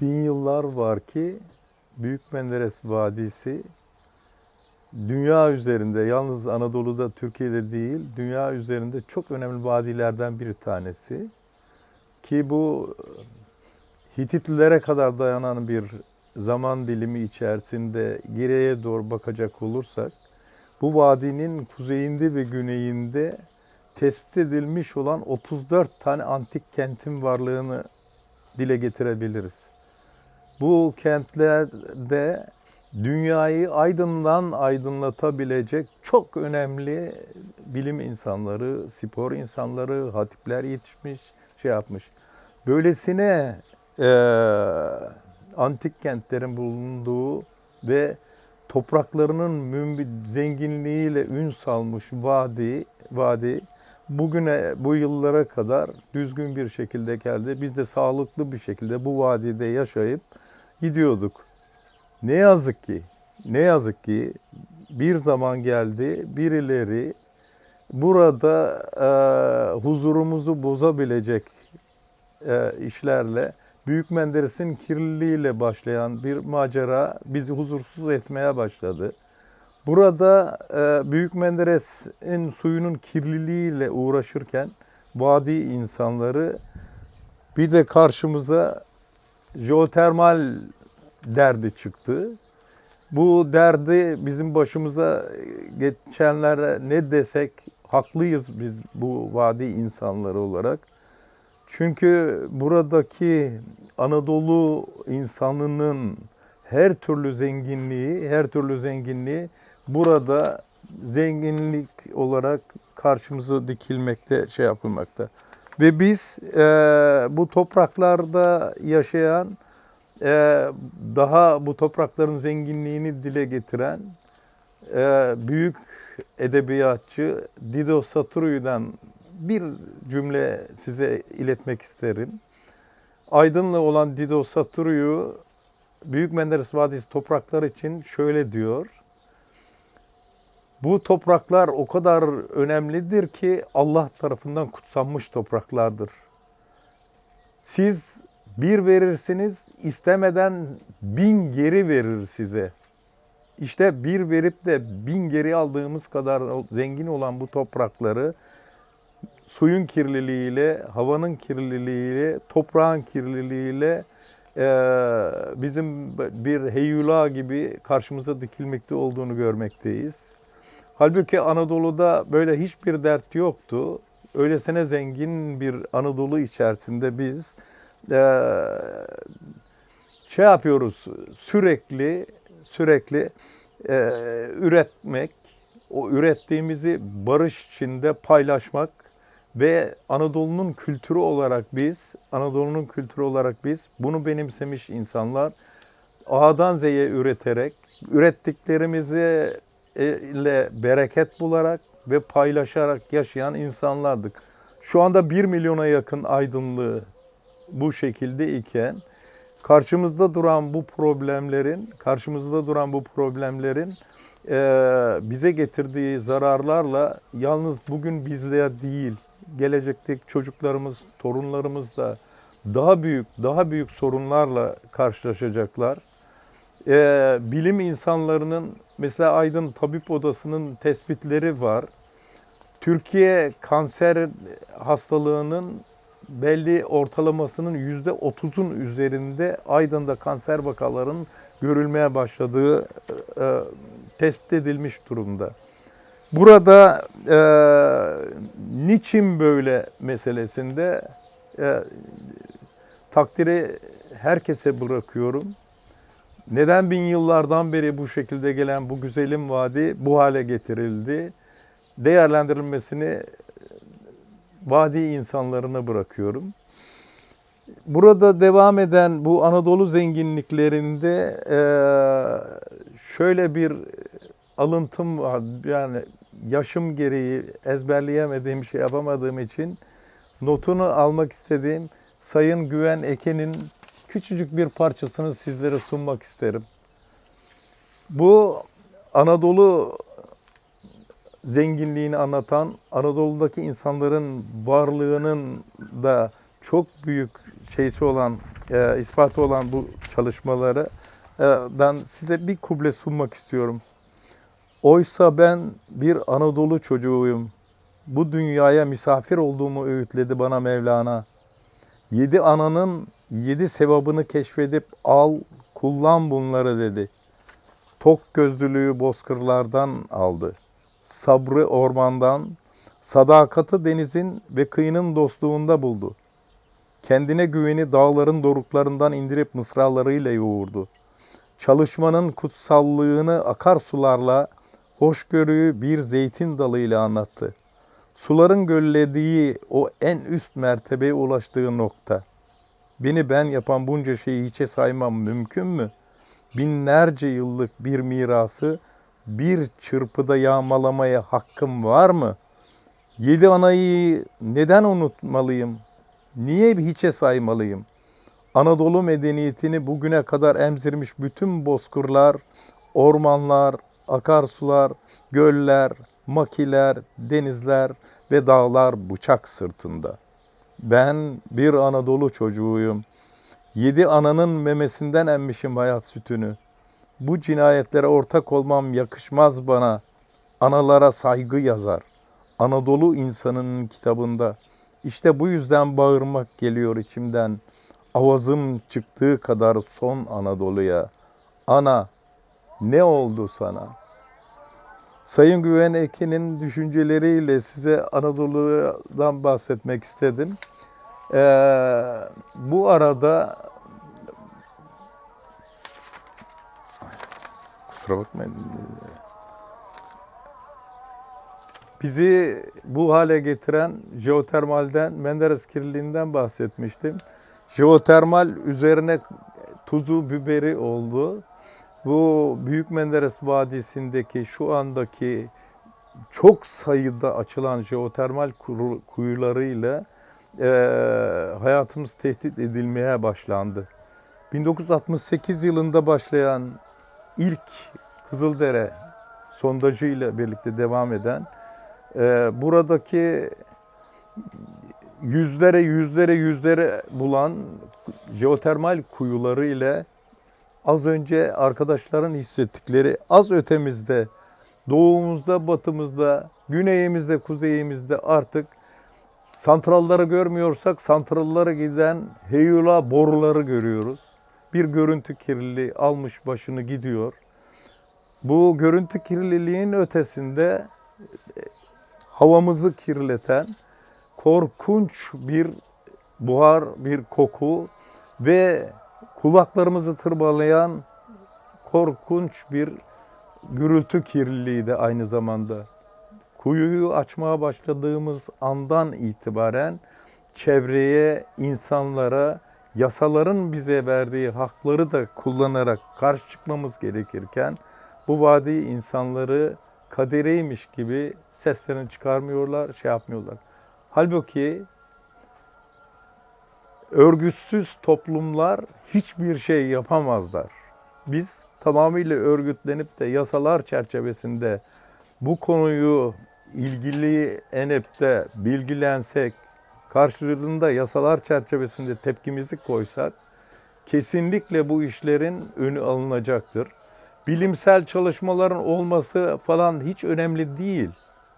bin yıllar var ki Büyük Menderes Vadisi dünya üzerinde yalnız Anadolu'da Türkiye'de değil dünya üzerinde çok önemli vadilerden bir tanesi. Ki bu Hititlilere kadar dayanan bir zaman dilimi içerisinde geriye doğru bakacak olursak bu vadinin kuzeyinde ve güneyinde tespit edilmiş olan 34 tane antik kentin varlığını dile getirebiliriz. Bu kentlerde dünyayı aydından aydınlatabilecek çok önemli bilim insanları, spor insanları, hatipler yetişmiş, şey yapmış. Böylesine eee, antik kentlerin bulunduğu ve topraklarının zenginliğiyle ün salmış vadi, vadi bugüne bu yıllara kadar düzgün bir şekilde geldi. Biz de sağlıklı bir şekilde bu vadide yaşayıp gidiyorduk. Ne yazık ki, ne yazık ki bir zaman geldi birileri burada e, huzurumuzu bozabilecek e, işlerle Büyük Menderes'in kirliliğiyle başlayan bir macera bizi huzursuz etmeye başladı. Burada e, Büyük Menderes'in suyunun kirliliğiyle uğraşırken vadi insanları bir de karşımıza jeotermal derdi çıktı. Bu derdi bizim başımıza geçenlere ne desek haklıyız biz bu vadi insanları olarak. Çünkü buradaki Anadolu insanının her türlü zenginliği, her türlü zenginliği burada zenginlik olarak karşımıza dikilmekte, şey yapılmakta. Ve biz e, bu topraklarda yaşayan, daha bu toprakların zenginliğini dile getiren e, büyük edebiyatçı Dido Saturu'dan bir cümle size iletmek isterim. Aydınlı olan Dido Saturu'yu Büyük Menderes Vadisi topraklar için şöyle diyor. Bu topraklar o kadar önemlidir ki Allah tarafından kutsanmış topraklardır. Siz bir verirsiniz, istemeden bin geri verir size. İşte bir verip de bin geri aldığımız kadar zengin olan bu toprakları suyun kirliliğiyle, havanın kirliliğiyle, toprağın kirliliğiyle e, bizim bir heyula gibi karşımıza dikilmekte olduğunu görmekteyiz. Halbuki Anadolu'da böyle hiçbir dert yoktu. Öylesine zengin bir Anadolu içerisinde biz e, şey yapıyoruz sürekli sürekli e, üretmek, o ürettiğimizi barış içinde paylaşmak ve Anadolu'nun kültürü olarak biz, Anadolu'nun kültürü olarak biz bunu benimsemiş insanlar A'dan Z'ye üreterek, ürettiklerimizi ile bereket bularak ve paylaşarak yaşayan insanlardık. Şu anda 1 milyona yakın aydınlığı bu şekilde iken karşımızda duran bu problemlerin, karşımızda duran bu problemlerin e, bize getirdiği zararlarla yalnız bugün bizler değil, gelecekteki çocuklarımız, torunlarımız da daha büyük, daha büyük sorunlarla karşılaşacaklar. E, bilim insanlarının mesela Aydın Tabip Odası'nın tespitleri var. Türkiye kanser hastalığının belli ortalamasının yüzde otuzun üzerinde Aydın'da kanser vakalarının görülmeye başladığı e, tespit edilmiş durumda. Burada e, niçin böyle meselesinde e, takdiri herkese bırakıyorum. Neden bin yıllardan beri bu şekilde gelen bu güzelim vadi bu hale getirildi? Değerlendirilmesini vadi insanlarına bırakıyorum. Burada devam eden bu Anadolu zenginliklerinde e, şöyle bir alıntım var. Yani yaşım gereği ezberleyemediğim şey yapamadığım için notunu almak istediğim Sayın Güven Eken'in küçücük bir parçasını sizlere sunmak isterim. Bu Anadolu zenginliğini anlatan, Anadolu'daki insanların varlığının da çok büyük şeysi olan, e, ispatı olan bu çalışmaları e, dan size bir kuble sunmak istiyorum. Oysa ben bir Anadolu çocuğuyum. Bu dünyaya misafir olduğumu öğütledi bana Mevlana. Yedi ananın yedi sevabını keşfedip al, kullan bunları dedi. Tok gözlülüğü bozkırlardan aldı. Sabrı ormandan, sadakati denizin ve kıyının dostluğunda buldu. Kendine güveni dağların doruklarından indirip mısralarıyla yoğurdu. Çalışmanın kutsallığını akarsularla, hoşgörüyü bir zeytin dalıyla anlattı. Suların göllediği o en üst mertebeye ulaştığı nokta. Beni ben yapan bunca şeyi hiçe saymam mümkün mü? Binlerce yıllık bir mirası bir çırpıda yağmalamaya hakkım var mı? Yedi anayı neden unutmalıyım? Niye hiçe saymalıyım? Anadolu medeniyetini bugüne kadar emzirmiş bütün bozkırlar, ormanlar, akarsular, göller, makiler, denizler ve dağlar bıçak sırtında. Ben bir Anadolu çocuğuyum. Yedi ananın memesinden emmişim hayat sütünü. Bu cinayetlere ortak olmam yakışmaz bana. Analara saygı yazar. Anadolu insanının kitabında. İşte bu yüzden bağırmak geliyor içimden. Avazım çıktığı kadar son Anadolu'ya. Ana ne oldu sana? Sayın Güven Ekin'in düşünceleriyle size Anadolu'dan bahsetmek istedim. Ee, bu arada kusura bakmayın. Bizi bu hale getiren jeotermalden, Menderes kirliliğinden bahsetmiştim. Jeotermal üzerine tuzu biberi oldu. Bu Büyük Menderes Vadisi'ndeki şu andaki çok sayıda açılan jeotermal kuyularıyla e, hayatımız tehdit edilmeye başlandı. 1968 yılında başlayan ilk Kızıldere sondajı ile birlikte devam eden e, buradaki yüzlere yüzlere yüzlere bulan jeotermal kuyuları ile az önce arkadaşların hissettikleri az ötemizde, doğumuzda, batımızda, güneyimizde, kuzeyimizde artık santralları görmüyorsak santrallara giden heyula boruları görüyoruz. Bir görüntü kirliliği almış başını gidiyor. Bu görüntü kirliliğin ötesinde e, havamızı kirleten korkunç bir buhar, bir koku ve kulaklarımızı tırmalayan korkunç bir gürültü kirliliği de aynı zamanda. Kuyuyu açmaya başladığımız andan itibaren çevreye, insanlara, yasaların bize verdiği hakları da kullanarak karşı çıkmamız gerekirken bu vadi insanları kadereymiş gibi seslerini çıkarmıyorlar, şey yapmıyorlar. Halbuki örgütsüz toplumlar hiçbir şey yapamazlar. Biz tamamıyla örgütlenip de yasalar çerçevesinde bu konuyu ilgili ENEP'te bilgilensek, karşılığında yasalar çerçevesinde tepkimizi koysak, kesinlikle bu işlerin önü alınacaktır. Bilimsel çalışmaların olması falan hiç önemli değil.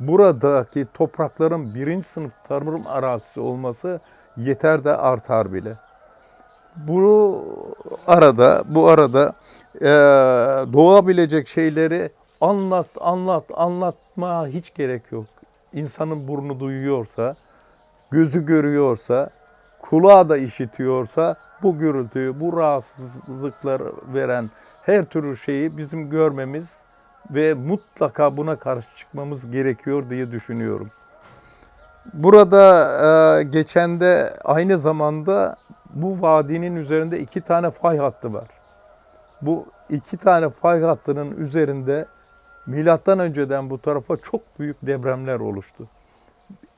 Buradaki toprakların birinci sınıf tarım arazisi olması yeter de artar bile. Bu arada bu arada e, doğabilecek şeyleri anlat anlat anlatma hiç gerek yok. İnsanın burnu duyuyorsa, gözü görüyorsa, kulağı da işitiyorsa bu gürültüyü, bu rahatsızlıklar veren her türlü şeyi bizim görmemiz ve mutlaka buna karşı çıkmamız gerekiyor diye düşünüyorum. Burada e, geçen de aynı zamanda bu vadinin üzerinde iki tane fay hattı var. Bu iki tane fay hattının üzerinde milattan önceden bu tarafa çok büyük depremler oluştu.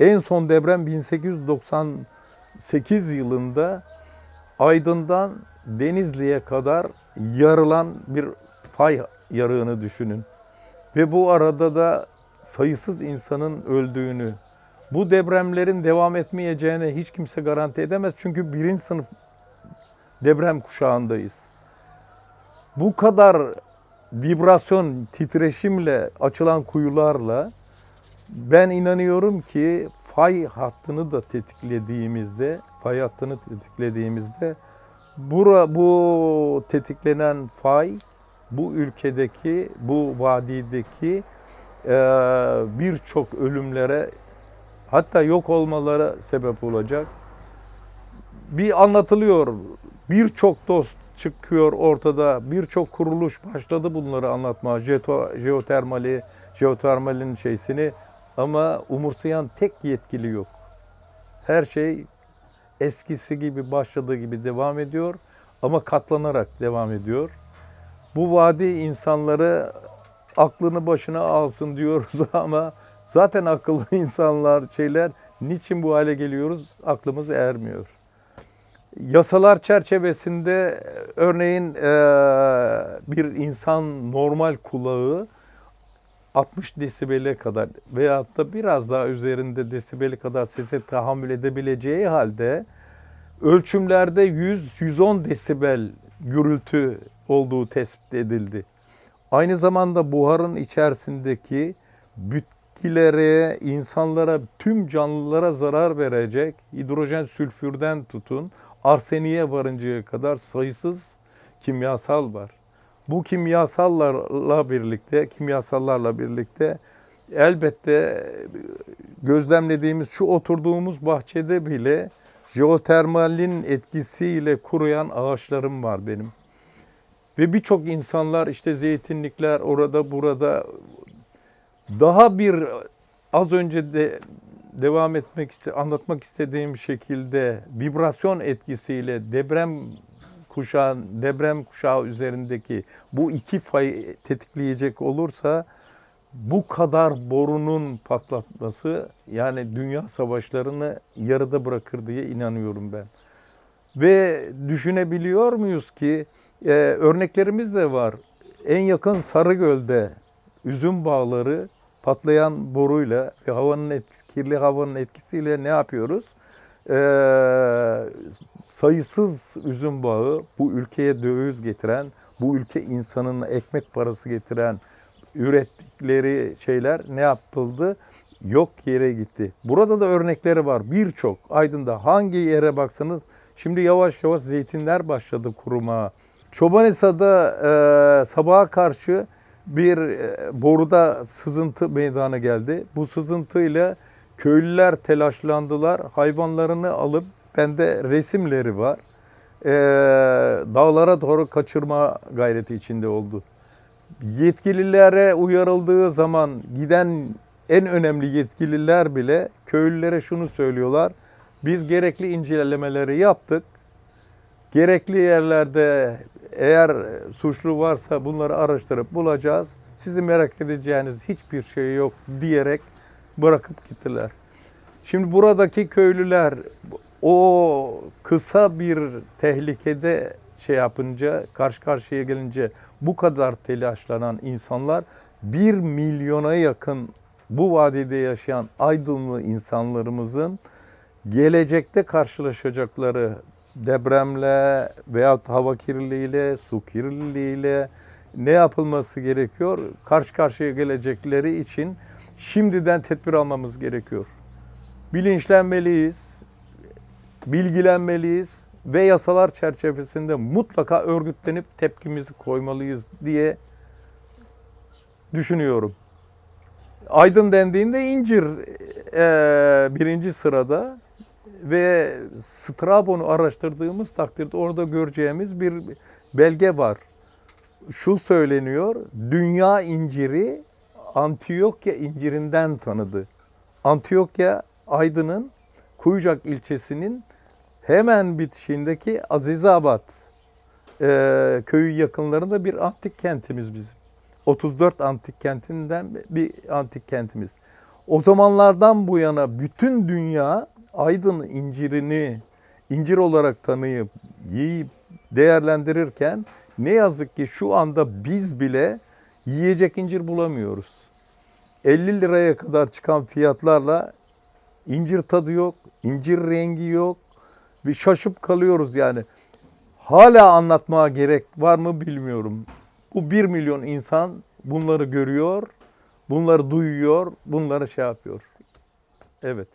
En son deprem 1898 yılında Aydın'dan Denizli'ye kadar yarılan bir fay yarığını düşünün. Ve bu arada da sayısız insanın öldüğünü, Bu depremlerin devam etmeyeceğine hiç kimse garanti edemez. Çünkü birinci sınıf deprem kuşağındayız. Bu kadar vibrasyon, titreşimle açılan kuyularla ben inanıyorum ki fay hattını da tetiklediğimizde, fay hattını tetiklediğimizde bura, bu tetiklenen fay bu ülkedeki, bu vadideki eee, birçok ölümlere hatta yok olmalara sebep olacak. Bir anlatılıyor, birçok dost çıkıyor ortada, birçok kuruluş başladı bunları anlatmaya, jeotermali, jeotermalin şeysini ama umursayan tek yetkili yok. Her şey eskisi gibi başladığı gibi devam ediyor ama katlanarak devam ediyor. Bu vadi insanları aklını başına alsın diyoruz ama zaten akıllı insanlar şeyler niçin bu hale geliyoruz aklımız ermiyor. Yasalar çerçevesinde örneğin bir insan normal kulağı 60 desibele kadar veyahut da biraz daha üzerinde desibeli kadar sese tahammül edebileceği halde ölçümlerde 100-110 desibel gürültü olduğu tespit edildi. Aynı zamanda buharın içerisindeki bitkilere, insanlara, tüm canlılara zarar verecek hidrojen sülfürden tutun arseniye varıncaya kadar sayısız kimyasal var. Bu kimyasallarla birlikte, kimyasallarla birlikte elbette gözlemlediğimiz şu oturduğumuz bahçede bile jeotermalin etkisiyle kuruyan ağaçlarım var benim. Ve birçok insanlar işte zeytinlikler orada burada daha bir az önce de devam etmek iste, anlatmak istediğim şekilde vibrasyon etkisiyle deprem kuşağı deprem kuşağı üzerindeki bu iki fay tetikleyecek olursa bu kadar borunun patlatması yani dünya savaşlarını yarıda bırakır diye inanıyorum ben. Ve düşünebiliyor muyuz ki e, örneklerimiz de var. En yakın Sarıgöl'de üzüm bağları patlayan boruyla ve havanın etkisi, kirli havanın etkisiyle ne yapıyoruz? Ee, sayısız üzüm bağı bu ülkeye döviz getiren, bu ülke insanına ekmek parası getiren ürettikleri şeyler ne yapıldı? Yok yere gitti. Burada da örnekleri var birçok. Aydın'da hangi yere baksanız şimdi yavaş yavaş zeytinler başladı kurumaya. Çobanisa'da e, sabaha karşı bir e, boruda sızıntı meydana geldi. Bu sızıntıyla köylüler telaşlandılar. Hayvanlarını alıp bende resimleri var. E, dağlara doğru kaçırma gayreti içinde oldu. Yetkililere uyarıldığı zaman giden en önemli yetkililer bile köylülere şunu söylüyorlar. Biz gerekli incelemeleri yaptık. Gerekli yerlerde eğer suçlu varsa bunları araştırıp bulacağız. Sizi merak edeceğiniz hiçbir şey yok diyerek bırakıp gittiler. Şimdi buradaki köylüler o kısa bir tehlikede şey yapınca, karşı karşıya gelince bu kadar telaşlanan insanlar bir milyona yakın bu vadide yaşayan aydınlı insanlarımızın gelecekte karşılaşacakları depremle veyahut hava kirliliğiyle, su kirliliğiyle ne yapılması gerekiyor? Karşı karşıya gelecekleri için şimdiden tedbir almamız gerekiyor. Bilinçlenmeliyiz, bilgilenmeliyiz ve yasalar çerçevesinde mutlaka örgütlenip tepkimizi koymalıyız diye düşünüyorum. Aydın dendiğinde incir eee, birinci sırada ve Strabon'u araştırdığımız takdirde orada göreceğimiz bir belge var. Şu söyleniyor, dünya inciri Antiyokya incirinden tanıdı. Antiyokya, Aydın'ın Kuyucak ilçesinin hemen bitişindeki Azizabad eee köyü yakınlarında bir antik kentimiz bizim. 34 antik kentinden bir antik kentimiz. O zamanlardan bu yana bütün dünya Aydın incirini incir olarak tanıyıp yiyip değerlendirirken ne yazık ki şu anda biz bile yiyecek incir bulamıyoruz. 50 liraya kadar çıkan fiyatlarla incir tadı yok, incir rengi yok. Bir şaşıp kalıyoruz yani. Hala anlatmaya gerek var mı bilmiyorum. Bu 1 milyon insan bunları görüyor, bunları duyuyor, bunları şey yapıyor. Evet.